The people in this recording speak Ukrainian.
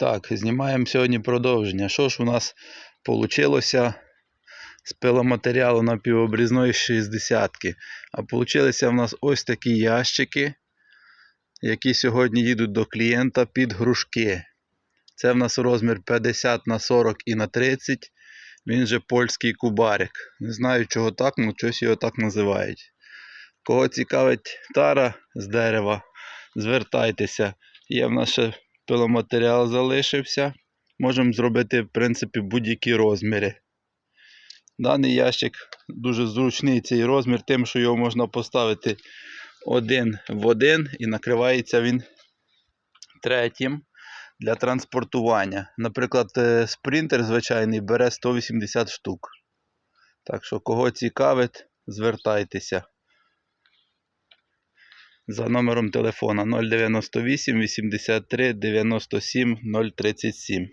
Так, знімаємо сьогодні продовження. Що ж у нас вийшло з пиломатеріалу напівобрізної 60-ки? А вийшли в нас ось такі ящики, які сьогодні їдуть до клієнта під грушки. Це в нас розмір 50 на 40 і на 30. Він же польський кубарик. Не знаю, чого так, але щось його так називають. Кого цікавить тара з дерева, звертайтеся. Є в нас ще пиломатеріал залишився. Можемо зробити, в принципі, будь-які розміри. Даний ящик дуже зручний цей розмір, тим, що його можна поставити один в один і накривається він третім для транспортування. Наприклад, е, спринтер звичайний бере 180 штук. Так що, кого цікавить, звертайтеся за номером телефона 098 83 97 037.